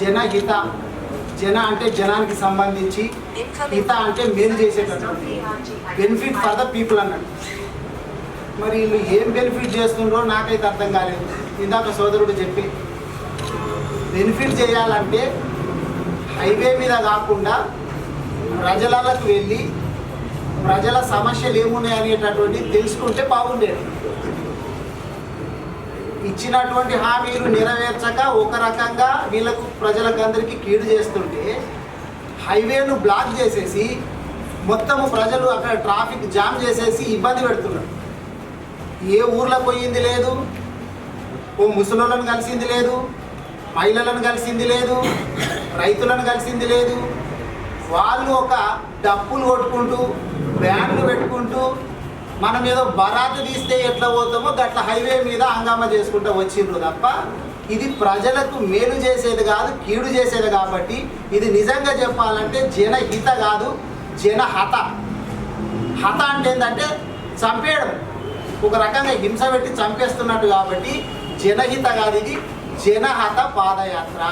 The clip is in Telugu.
జనహిత జన అంటే జనానికి సంబంధించి హిత అంటే మేలు చేసేటటువంటి బెనిఫిట్ ఫర్ ద పీపుల్ అన్నట్టు. మరి వీళ్ళు ఏం బెనిఫిట్ చేస్తుండ్రో నాకైతే అర్థం కాలేదు. ఇందాక సోదరుడు చెప్పి బెనిఫిట్ చేయాలంటే హైవే మీద కాకుండా ప్రజలకు వెళ్ళి ప్రజల సమస్యలు ఏమున్నాయి అనేటటువంటి తెలుసుకుంటే బాగుండేది. ఇచ్చినటువంటి హామీలు నెరవేర్చక ఒక రకంగా వీళ్ళకు ప్రజలకు అందరికీ కీడు చేస్తుంటే హైవేను బ్లాక్ చేసేసి మొత్తము ప్రజలు అక్కడ ట్రాఫిక్ జామ్ చేసేసి ఇబ్బంది పెడుతున్నారు. ఏ ఊర్లో పోయింది లేదు ఓ ముసలోళ్ళను కలిసింది లేదు మహిళలను కలిసింది లేదు రైతులను కలిసింది లేదు. వాళ్ళు ఒక డప్పులు కొట్టుకుంటూ బ్యాండ్లు పెట్టుకుంటూ మనం ఏదో బరాతు తీస్తే ఎట్లా పోతామో గట్ల హైవే మీద హంగామా చేసుకుంటూ వచ్చిండ్రు తప్ప ఇది ప్రజలకు మేలు చేసేది కాదు కీడు చేసేది కాబట్టి ఇది నిజంగా చెప్పాలంటే జనహిత కాదు జనహత హత. అంటే ఏంటంటే చంపేయడం. ఒక రకంగా హింస పెట్టి చంపేస్తున్నట్టు కాబట్టి జనహిత కాదు ఇది జనహత పాదయాత్ర.